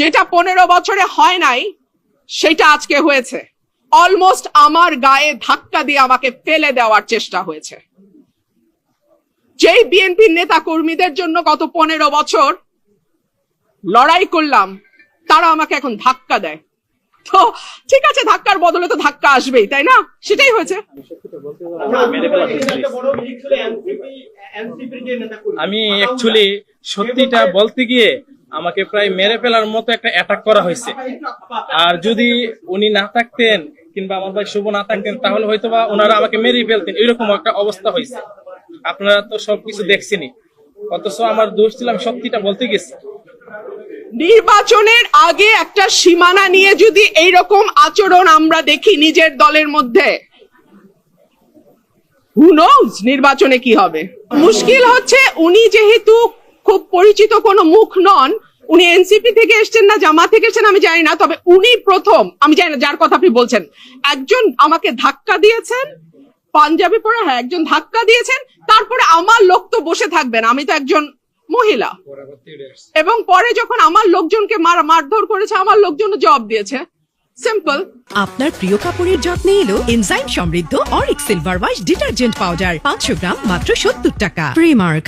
যেটা পনেরো বছরে হয় নাই, সেটা আজকে হয়েছে। অলমোস্ট আমার গায়ে ধাক্কা দিয়ে আমাকে ফেলে দেওয়ার চেষ্টা হয়েছে। যেই বিএনপির নেতা কর্মীদের জন্য গত পনেরো বছর লড়াই করলাম, তারা আমাকে এখন ধাক্কা দেয়। তো ঠিক আছে, ধাক্কার বদলে তো ধাক্কা আসবেই, তাই না? সেটাই হয়েছে। আমি অ্যাকচুয়ালি সত্যিটা বলতে গিয়ে আমাকে প্রায় মেরে ফেলার মতো একটা অ্যাটাক করা হয়েছে। আর যদি উনি না থাকতেন কিংবা আমার ভাই শুভ না থাকতেন, তাহলে হয়তো বা ওনারা আমাকে মেরেই ফেলতেন। এরকম একটা অবস্থা হয়েছে। আপনারা তো সবকিছু দেখছেনই। অথচ আমার দোষ ছিল আমি সত্যিটা বলতে গেছি। নির্বাচনের আগে একটা সীমানা নিয়ে যদি এইরকম আচরণ আমরা দেখি নিজের দলের মধ্যে নির্বাচনে কি হবে? মুশকিল হচ্ছে উনি যেহেতু খুব পরিচিত কোনো মুখ নন, উনি এনসিপি থেকে এসেছেন না, জামা থেকে এসেছেন, আমি জানি না, তবে উনি প্রথম, আমি জানি না যার কথা আপনি বলছেন। একজন আমাকে ধাক্কা দিয়েছেন, পাঞ্জাবি পরে হ্যাঁ একজন ধাক্কা দিয়েছেন, তারপরে আমার লোক তো বসে থাকবেন, আমি তো একজন মহিলা। এবং পরে যখন আমার লোকজনকে মার, মারধর করেছে, আমার লোকজন জবাব দিয়েছে। সিম্পল আপনার প্রিয় কাপড়ের যত্নে এলো এনজাইম সমৃদ্ধ অরিক সিলভার ওয়াশ ডিটারজেন্ট পাউডার পাঁচশো গ্রাম, মাত্র সত্তর টাকা। প্রিমার্ক